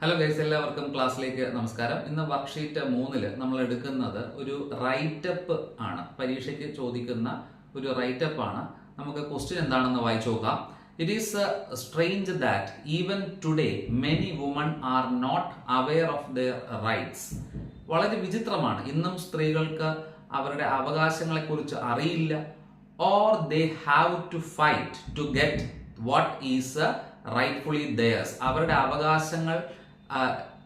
Hello guys എല്ലാവർക്കും ക്ലാസ്സിലേക്ക് നമസ്കാരം. ഇന്ന് വർക്ക്ഷീറ്റ് മൂന്നിൽ നമ്മൾ എടുക്കുന്നത് ഒരു റൈറ്റപ്പ് ആണ്. പരീക്ഷയ്ക്ക് ചോദിക്കുന്ന ഒരു റൈറ്റപ്പ് ആണ്. നമുക്ക് ക്വസ്റ്റ്യൻ എന്താണെന്ന് വായിച്ചു നോക്കാം. It is strange that even today many women are not aware of their rights വളരെ വിചിത്രമാണ്. ഇന്നും സ്ത്രീകൾക്ക് അവരുടെ അവകാശങ്ങളെ കുറിച്ച് അറിയില്ല or they have to fight to get what is rightfully theirs അവരുടെ അവകാശങ്ങൾ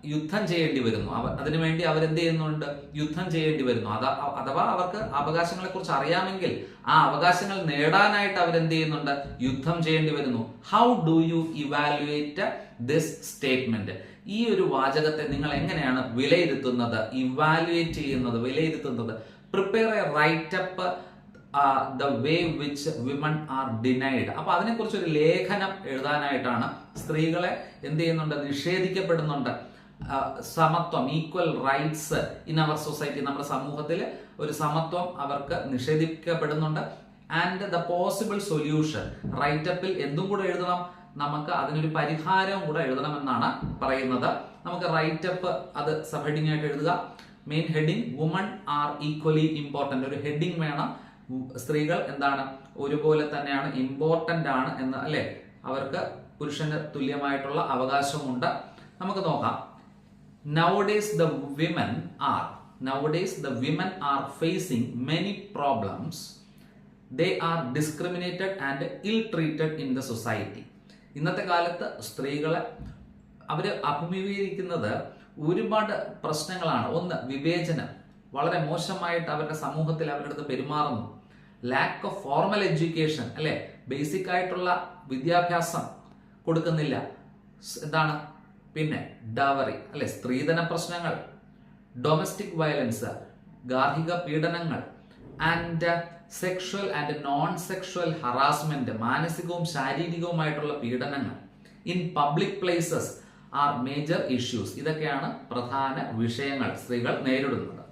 യുദ്ധം ചെയ്യേണ്ടി വരുന്നു. അവ അതിനുവേണ്ടി അവരെന്ത് ചെയ്യുന്നുണ്ട്? യുദ്ധം ചെയ്യേണ്ടി വരുന്നു. അത അഥവാ അവർക്ക് അവകാശങ്ങളെ കുറിച്ച് അറിയാമെങ്കിൽ ആ അവകാശങ്ങൾ നേടാനായിട്ട് അവരെന്ത് ചെയ്യുന്നുണ്ട്? യുദ്ധം ചെയ്യേണ്ടി വരുന്നു. How do you evaluate this statement ഈ ഒരു വാചകത്തെ നിങ്ങൾ എങ്ങനെയാണ് വിലയിരുത്തുന്നത്? ഇവാലുവേറ്റ് ചെയ്യുന്നത് വിലയിരുത്തുന്നത്? Prepare a write up the way which women are denied അപ്പൊ അതിനെക്കുറിച്ച് ഒരു ലേഖനം എഴുതാനായിട്ടാണ് സ്ത്രീകളെ എന്ത് ചെയ്യുന്നുണ്ട്? നിഷേധിക്കപ്പെടുന്നുണ്ട്. സമത്വം equal rights in our society നമ്മുടെ സമൂഹത്തിൽ ഒരു സമത്വം അവർക്ക് നിഷേധിക്കപ്പെടുന്നുണ്ട്. ആൻഡ് ദ പോസിബിൾ സൊല്യൂഷൻ റൈറ്റപ്പിൽ എന്തും കൂടെ എഴുതണം. നമുക്ക് അതിനൊരു പരിഹാരവും കൂടെ എഴുതണമെന്നാണ് പറയുന്നത്. നമുക്ക് റൈറ്റപ്പ് അത് സബ് ഹെഡിങ് ആയിട്ട് എഴുതുക. Main heading women are equally important ഒരു ഹെഡിങ് വേണം. സ്ത്രീകൾ എന്താണ്? ഒരുപോലെ തന്നെയാണ് ഇമ്പോർട്ടന്റ് ആണ് എന്ന് അല്ലെ? അവർക്ക് പുരുഷന് തുല്യമായിട്ടുള്ള അവകാശമുണ്ട്. നമുക്ക് നോക്കാം. Nowadays the women are nowadays the women are facing many problems they are discriminated and ill treated in the society ഇന്നത്തെ കാലത്ത് സ്ത്രീകളെ അവർ അഭിമുഖീകരിക്കുന്നത് ഒരുപാട് പ്രശ്നങ്ങളാണ്. ഒന്ന് വിവേചനം. വളരെ മോശമായിട്ട് അവരുടെ സമൂഹത്തിൽ അവരുടെ അടുത്ത് പെരുമാറുന്നു. ലാക്ക് ഓഫ് ഫോർമൽ എഡ്യൂക്കേഷൻ അല്ലെ? ബേസിക് ആയിട്ടുള്ള വിദ്യാഭ്യാസം കൊടുക്കുന്നില്ല. എന്താണ്? പിന്നെ ഡവറി അല്ലെ? സ്ത്രീധന പ്രശ്നങ്ങൾ ഡൊമസ്റ്റിക് വയലൻസ് ഗാർഹിക പീഡനങ്ങൾ and sexual and non sexual harassment മാനസികവും ശാരീരികവുമായിട്ടുള്ള പീഡനങ്ങൾ. In public places are major issues ഇതൊക്കെയാണ് പ്രധാന വിഷയങ്ങൾ സ്ത്രീകൾ നേരിടുന്നത്.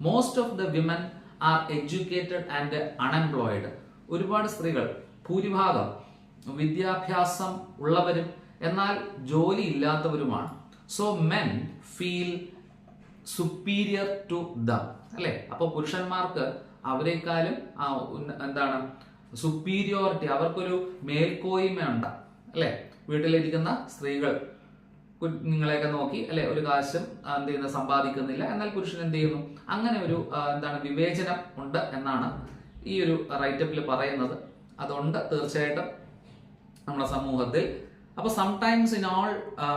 Most of the women are educated and unemployed ഒരുപാട് സ്ത്രീകൾ ഭൂരിഭാഗം വിദ്യാഭ്യാസം ഉള്ളവരും എന്നാൽ ജോലി ഇല്ലാത്തവരുമാണ്. So men feel superior to them അല്ലെ? അപ്പോൾ പുരുഷന്മാർക്ക് അവരെക്കാളും എന്താണ്? സുപ്പീരിയോറിറ്റി അവർക്കൊരു മേൽക്കോയ്മ ഉണ്ട് അല്ലെ? വീട്ടിലിരിക്കുന്ന സ്ത്രീകൾ കുഞ്ഞുങ്ങളെയൊക്കെ നോക്കി അല്ലെ? ഒരു കാശും എന്ത് ചെയ്യുന്ന? സമ്പാദിക്കുന്നില്ല. എന്നാൽ പുരുഷൻ എന്ത് ചെയ്യുന്നു? അങ്ങനെ ഒരു എന്താണ് വിവേചനം ഉണ്ട് എന്നാണ് ഈ ഒരു റൈറ്റപ്പിൽ പറയുന്നത്. അതുണ്ട് തീർച്ചയായിട്ടും നമ്മുടെ സമൂഹത്തിൽ. അപ്പോൾ sometimes in all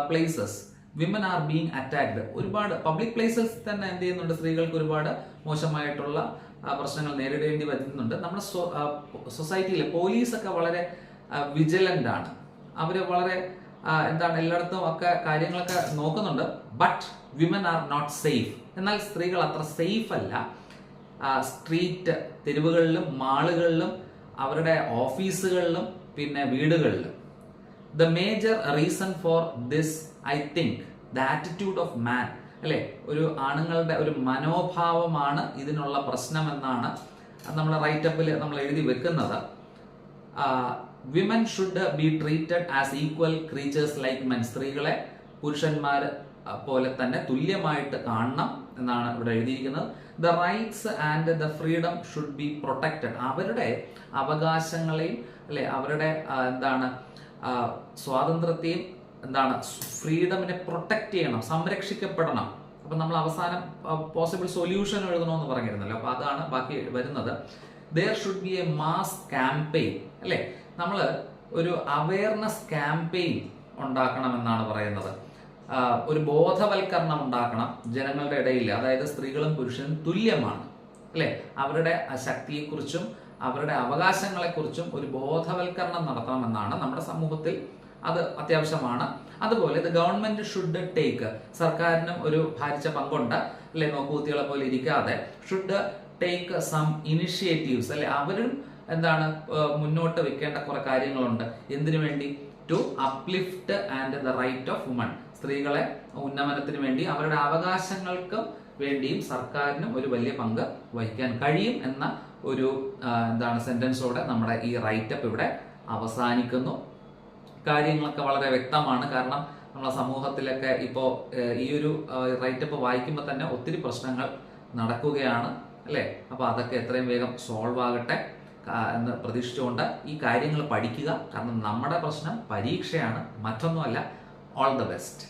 places women are being attacked ഒരുപാട് പബ്ലിക് പ്ലേസസ് തന്നെ എന്ത് ചെയ്യുന്നുണ്ട്? സ്ത്രീകൾക്ക് ഒരുപാട് മോശമായിട്ടുള്ള പ്രശ്നങ്ങൾ നേരിടേണ്ടി വരുന്നുണ്ട്. നമ്മുടെ സൊസൈറ്റിയിലെ പോലീസൊക്കെ വളരെ വിജിലന്റ് ആണ്. അവർ വളരെ എന്താണ് എല്ലായിടത്തും ഒക്കെ കാര്യങ്ങളൊക്കെ നോക്കുന്നുണ്ട്. But women are not safe എന്നാൽ സ്ത്രീകൾ അത്ര സേഫ് അല്ല. സ്ട്രീറ്റ് തെരുവുകളിലും മാളുകളിലും അവരുടെ ഓഫീസുകളിലും പിന്നെ വീടുകളിലും. The major reason for this I think the attitude of man അല്ലെ? ഒരു ആണുങ്ങളുടെ ഒരു മനോഭാവമാണ് ഇതിനുള്ള പ്രശ്നമെന്നാണ് നമ്മുടെ റൈറ്റപ്പിൽ നമ്മൾ എഴുതി വെക്കുന്നത്. Women should be treated as equal creatures like men സ്ത്രീകളെ പുരുഷന്മാർ പോലെ തന്നെ തുല്യമായിട്ട് കാണണം എന്നാണ് ഇവിടെ എഴുതിയിരിക്കുന്നത്. The rights and the freedom should be protected അവരുടെ അവകാശങ്ങളെയും അല്ലെ അവരുടെ എന്താണ് സ്വാതന്ത്ര്യത്തെയും എന്താണ് ഫ്രീഡമിനെ പ്രൊട്ടക്ട് ചെയ്യണം സംരക്ഷിക്കപ്പെടണം. അപ്പൊ നമ്മൾ അവസാനം പോസിബിൾ സൊല്യൂഷൻ എഴുതണമെന്ന് പറഞ്ഞിരുന്നല്ലോ. അപ്പൊ അതാണ് ബാക്കി വരുന്നത്. There should be a mass campaign അല്ലെ? നമ്മൾ ഒരു അവയർനെസ് ക്യാമ്പയിൻ ഉണ്ടാക്കണമെന്നാണ് പറയുന്നത്. ഒരു ബോധവൽക്കരണം ഉണ്ടാക്കണം ജനങ്ങളുടെ ഇടയിൽ അതായത് സ്ത്രീകളും പുരുഷനും തുല്യമാണ്. അല്ലെ? അവരുടെ ശക്തിയെക്കുറിച്ചും അവരുടെ അവകാശങ്ങളെക്കുറിച്ചും ഒരു ബോധവൽക്കരണം നടത്തണമെന്നാണ് നമ്മുടെ സമൂഹത്തിൽ അത് അത്യാവശ്യമാണ്. അതുപോലെ ഇത് ഗവൺമെന്റ് ഷുഡ് ടേക്ക് സർക്കാരിനും ഒരു ഭാരിച്ച പങ്കുണ്ട്. അല്ലെ? നോക്കുകുത്തികളെ പോലെ ഇരിക്കാതെ ഷുഡ് ടേക്ക് സം ഇനിഷ്യേറ്റീവ്സ് അല്ലെ? അവരും എന്താണ് മുന്നോട്ട് വെക്കേണ്ട കുറെ കാര്യങ്ങളുണ്ട്. എന്തിനു വേണ്ടി? To uplift and the right of women സ്ത്രീകളെ ഉന്നമനത്തിന് വേണ്ടി അവരുടെ അവകാശങ്ങൾക്കും വേണ്ടിയും സർക്കാരിനും ഒരു വലിയ പങ്ക് വഹിക്കാൻ കഴിയും എന്ന ഒരു എന്താണ് സെന്റൻസോടെ നമ്മുടെ ഈ റൈറ്റ് അപ്പ് ഇവിടെ അവസാനിക്കുന്നു. കാര്യങ്ങളൊക്കെ വളരെ വ്യക്തമാണ്. കാരണം നമ്മളെ സമൂഹത്തിലൊക്കെ ഇപ്പോൾ ഈ ഒരു റൈറ്റ് അപ്പ് വായിക്കുമ്പോൾ തന്നെ ഒത്തിരി പ്രശ്നങ്ങൾ നടക്കുകയാണ് അല്ലേ? അപ്പോൾ അതൊക്കെ എത്രയും വേഗം സോൾവ് ആകട്ടെ. എന്ന് പ്രതീക്ഷിച്ചുകൊണ്ട് ഈ കാര്യങ്ങൾ പഠിക്കുക. കാരണം നമ്മുടെ പ്രശ്നം പരീക്ഷയാണ് മറ്റൊന്നുമല്ല. All the best